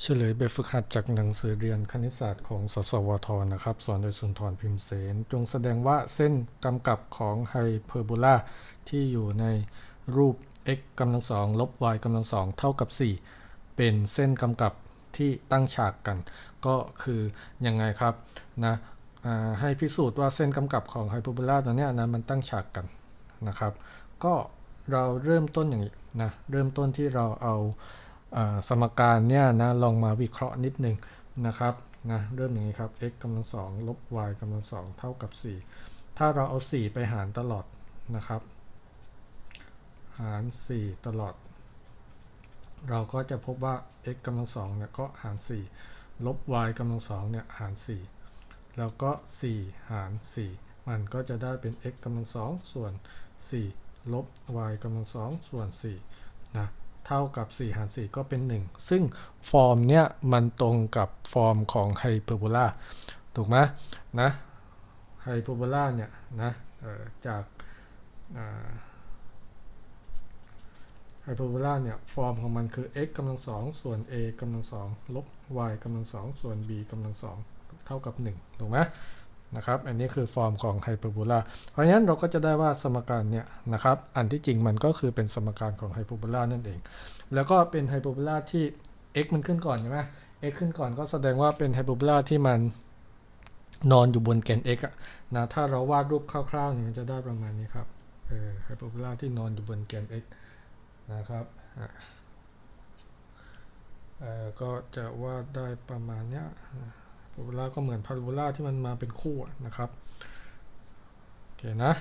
เฉลยแบบฝึกหัดจากหนังสือเรียนคณิตศาสตร์ของสสวทนะครับ สอนโดยสุนทรพิมพ์เสน จงแสดงว่าเส้นกำกับของไฮเปอร์โบลาที่อยู่ในรูป x กำลังสองลบ y กำลังสองเท่ากับ 4 เป็นเส้นกำกับที่ตั้งฉากกัน ก็คือยังไงครับนะให้พิสูจน์ว่าเส้นกำกับของไฮเปอร์โบลาตัวเนี้ยนะมันตั้งฉากกันนะครับ ก็เราเริ่มต้นอย่างนี้นะเริ่มต้นที่เราเอา สมการเนี่ยนะลองมาวิเคราะห์นิดนึงนะครับนะเริ่มอย่างนี้ครับ x กำลังสองลบ y กำลังสองเท่ากับ 4 ถ้าเราเอา 4 ไปหารตลอดนะครับ หาร 4 ตลอด เราก็จะพบว่า x กำลังสองเนี่ยก็หาร 4 ลบ y กำลังสองเนี่ยหาร 4 แล้วก็ 4 หาร 4 มันก็จะได้เป็น x กำลังสองส่วน 4 ลบ y กำลังสองส่วน4นะ เท่ากับ4หาร4ก็เป็น 1 ซึ่งฟอร์มเนี้ยมันตรงกับฟอร์มของไฮเปอร์โบลาถูกไหมนะไฮเปอร์โบลาเนี่ยนะจากไฮเปอร์โบลาเนี่ยฟอร์มของมันคือ x กำลังสองส่วน a กำลังสองลบ y กำลังสองส่วน b กำลังสองเท่ากับ 1 ถูกไหม นะครับอันนี้คือฟอร์มของไฮเปอร์โบลาเพราะฉะนั้นเราก็จะได้ว่าสมการเนี่ยนะครับอันที่จริงมันก็คือเป็นสมการของไฮเปอร์โบลานั่นเอง แล้วก็เป็นไฮเปอร์โบลาที่ x มันขึ้นก่อนใช่ไหม x ขึ้นก่อนก็แสดงว่าเป็นไฮเปอร์โบลาที่มันนอนอยู่บนแกน x อะนะถ้าเราวาดรูปคร่าวๆเนี่ยมันจะได้ประมาณนี้ครับไฮเปอร์โบลาที่นอนอยู่บนแกน x นะครับก็จะวาดได้ประมาณเนี้ย โบลาก็เหมือนพาราโบลาที่มันมาเป็นคู่นะครับโอเคนะ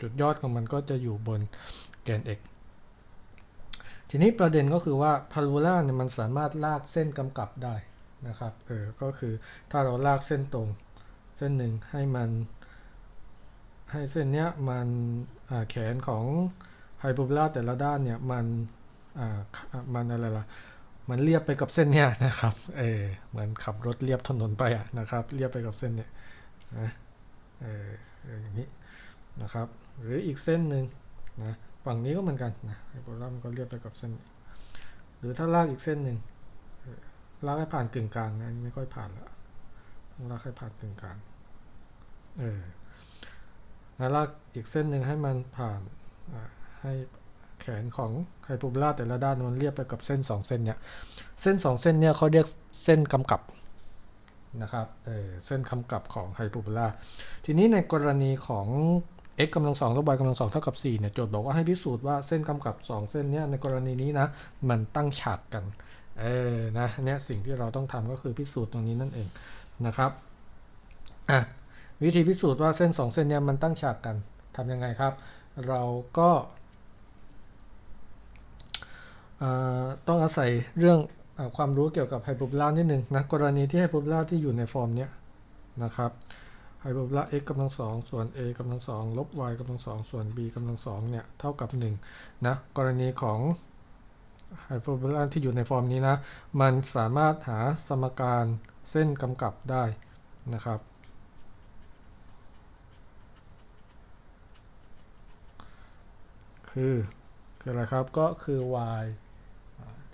จุดยอดของมันก็จะอยู่บนแกน x ทีนี้ประเด็นก็คือว่าพาราโบลาเนี่ยมันสามารถลากเส้นกำกับได้นะครับเออก็คือถ้าเราลากเส้นตรงเส้นหนึ่งให้มันให้เส้นเนี้ยมันแขนของไฮเปอร์โบลาแต่ละด้านเนี่ยมันมันอะไรล่ะ มันเรียบไปกับเส้นเนี้ยนะครับ เออ เหมือนขับรถเรียบถนนไปอะนะครับ เรียบไปกับเส้นเนี้ยนะเออเอออย่างนี้นะครับ หรืออีกเส้นหนึ่งนะฝั่งนี้ก็เหมือนกันนะไฮเปอร์โบลามันก็เรียบไปกับเส้นนี้หรือถ้าลากอีกเส้นหนึ่งเออลากให้ผ่านกึ่งกลางนะไม่ค่อยผ่านล้วต้องลากให้ผ่านกึ่งกลางเออแล้วลากอีกเส้นหนึ่งให้มันผ่านให้ แขนของไฮเปโบลาแต่ละด้านมันเรียบไปกับเส้นสองเส้นเนี่ยเส้นสองเส้นเนี่ยเขาเรียกเส้นกำกับนะครับเออเส้นกำกับของไฮเปโบลาทีนี้ในกรณีของ x กำลังสองลบ y กำลังสองเท่ากับ4เนี่ยโจทย์บอกว่าให้พิสูจน์ว่าเส้นกำกับ 2 เส้นเนี่ยในกรณีนี้นะมันตั้งฉากกันเออนะเนี่ยสิ่งที่เราต้องทำก็คือพิสูจน์ตรงนี้นั่นเองนะครับอะวิธีพิสูจน์ว่าเส้น 2 เส้นเนี่ยมันตั้งฉากกันทำยังไงครับ เราก็ ต้องอาศัยเรื่องอความรู้เกี่ยวกับไฮเปอร์โบลานิดนึงนะกรณีที่ไฮเปอร์โบลาที่อยู่ในฟอร์มเนี้ยนะครับไฮเปอร์โบลา x กำลังสองส่วน a กำลังสองลบ y กำลังสองส่วน b กำลังสองเนี่ยเท่ากับ1นะกรณีของไฮเปอร์โบลาที่อยู่ในฟอร์มนี้นะ มันสามารถหาสมการเส้นกำกับได้นะครับคือคืออะไรครับก็คือ y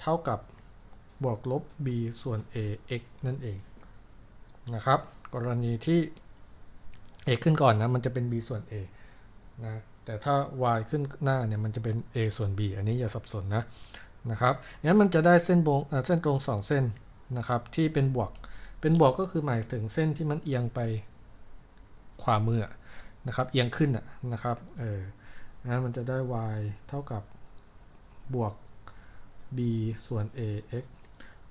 เท่ากับบวกลบ b ส่วน a x นั่นเองนะครับ กรณีที่ a ขึ้นก่อนนะ มันจะเป็น b ส่วน a นะ แต่ถ้า y ขึ้นหน้าเนี่ย มันจะเป็น a ส่วน b อันนี้อย่าสับสนนะ นะครับงั้นมันจะได้เส้นบงเส้นตรงสองเส้นนะครับ ที่เป็นบวก เป็นบวกก็คือหมายถึงเส้นที่มันเอียงไปขวามือนะครับ เอียงขึ้นอะนะครับ เอองั้นมันจะได้ y เท่ากับบวก b ส่วน a x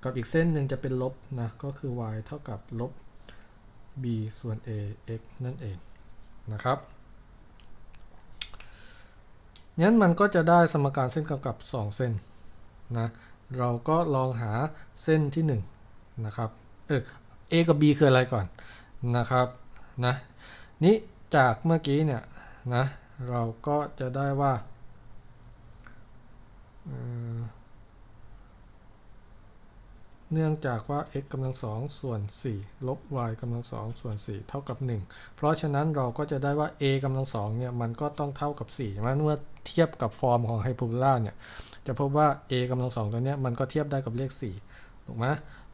กับอีกเส้นหนึ่งจะเป็นลบนะก็คือ y เท่ากับลบ b ส่วน a x นั่นเองนะครับงั้นมันก็จะได้สมการเส้นกำกับ 2 เส้นนะเราก็ลองหาเส้นที่1นะครับเออ a กับ b คืออะไรก่อนนะครับนะนี้จากเมื่อกี้เนี่ยนะเราก็จะได้ว่า เนื่องจากว่า x กำลังสองส่วน 4 ลบ y กำลังสองส่วน 4 เท่ากับ 1 เพราะฉะนั้นเราก็จะได้ว่า a กำลังสองเนี่ยมันก็ต้องเท่ากับ4ใช่ไหมเมื่อเทียบกับฟอร์มของไฮเปอร์โบลาเนี่ยจะพบว่า a กำลังสองตัวเนี้ยมันก็เทียบได้กับเลข4ถูกไหม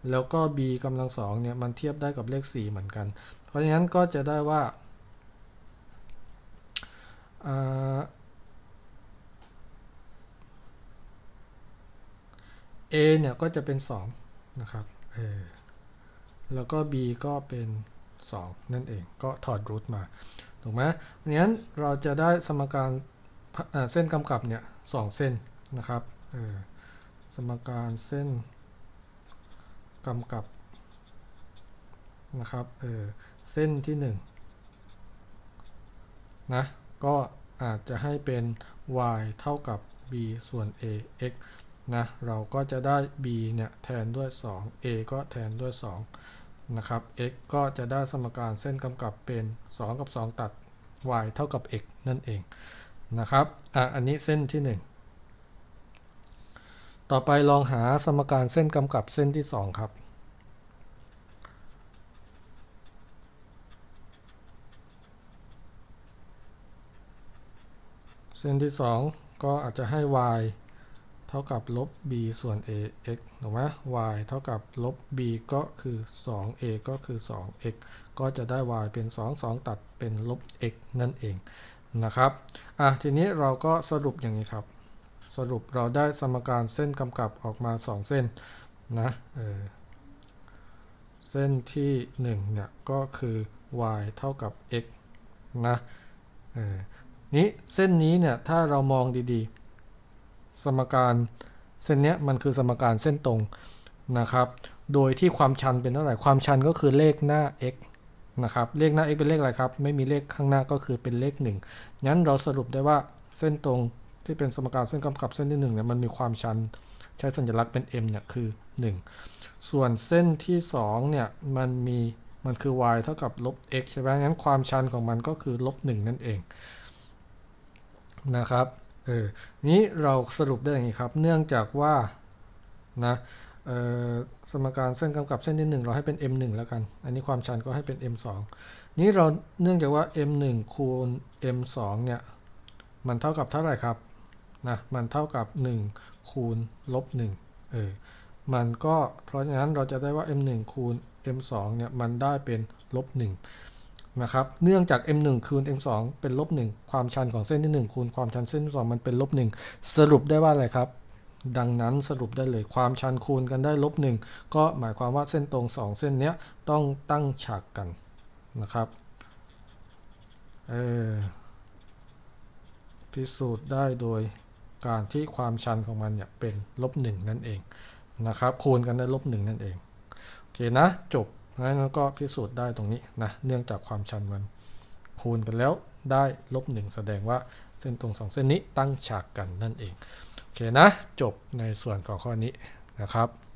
แล้วก็ b กำลังสองเนี่ยมันเทียบได้กับเลข 4 เหมือนกัน เพราะฉะนั้นก็จะได้ว่าอ่า a เนี่ยก็จะเป็น 2 นะครับเออแล้วก็ b ก็เป็น 2 นั่นเองก็ถอดรูทมาถูกไหมเพราะฉะนั้นเราจะได้สมการเส้นกำกับเนี่ยสองเส้นนะครับสมการเส้นกำกับนะครับเออเส้นที่1นะก็อาจจะให้เป็น y เท่ากับ b ส่วน a x นะเราก็จะได้ b เนี่ยแทนด้วย 2 a ก็แทนด้วย 2 นะครับ x ก็จะได้สมการเส้นกำกับเป็น 2 กับ 2 ตัด y เท่ากับ x นั่นเองนะครับอะอันนี้เส้นที่ 1 ต่อไปลองหาสมการเส้นกำกับเส้นที่ 2 ครับเส้นที่ 2 ก็อาจจะให้ y เท่ากับลบ b ส่วน a x ถูกไหม y เท่ากับลบ b ก็คือ 2a ก็คือ 2x ก็จะได้ y เป็น 2 2 ตัดเป็นลบ x นั่นเองนะครับอะทีนี้เราก็สรุปอย่างนี้ครับ สรุปเราได้สมการเส้นกำกับออกมา 2 เส้นนะเออเส้นที่1เนี่ยก็คือ y เท่ากับ x นะเออนี้เส้นนี้เนี่ยถ้าเรามองดีๆ สมการเส้นนี้มันคือสมการเส้นตรงนะครับ โดยที่ความชันเป็นเท่าไหร่ ความชันก็คือเลขหน้า x นะครับ เลขหน้า x เป็นเลขอะไรครับ ไม่มีเลขข้างหน้าก็คือเป็นเลข1งั้นเราสรุปได้ว่าเส้นตรงที่เป็นสมการเส้นกำกับเส้นที่1เนี่ยมันมีความชันใช้สัญลักษณ์เป็น m เนี่ยคือ 1 ส่วนเส้นที่2เนี่ยมันมีมันคือ y เท่ากับลบ x ใช่ไหมงั้นความชันของมันก็คือลบ1นั่นเองนะครับ เออนี้เราสรุปได้อย่างนี้ครับ เนื่องจากว่านะสมการเส้นกำกับเส้นที่ 1 เราให้เป็น m1 แล้วกัน อันนี้ความชันก็ให้เป็น m2 นี้เราเนื่องจากว่า m1 คูณ m2 เนี่ยมันเท่ากับเท่าไหร่ครับนะมันเท่ากับ 1 คูณลบ1เออมันก็เพราะฉะนั้นเราจะได้ว่า m1 คูณ m2 เนี่ยมันได้เป็นลบ1 นะครับ เนื่องจาก m1 คูณ m2 เป็นลบ1ความชันของเส้นที่ 1 คูณความชันเส้นที่2มันเป็นลบ1สรุปได้ว่าอะไรครับ ดังนั้นสรุปได้เลยความชันคูณกันได้ลบหนึ่งก็หมายความว่าเส้นตรง 2 เส้นเนี้ยต้องตั้งฉากกันนะครับเออพิสูจน์ได้โดยการที่ความชันของมันเนี่ยเป็นลบหนึ่งนั่นเองนะครับคูณกันได้ลบหนึ่งนั่นเอง โอเคนะจบ งั้นก็พิสูจน์ได้ตรงนี้นะ เนื่องจากความชันมันคูณกันแล้วได้ลบหนึ่งแสดงว่าเส้นตรงสองเส้นนี้ตั้งฉากกันนั่นเอง โอเคนะ จบในส่วนของข้อนี้นะครับ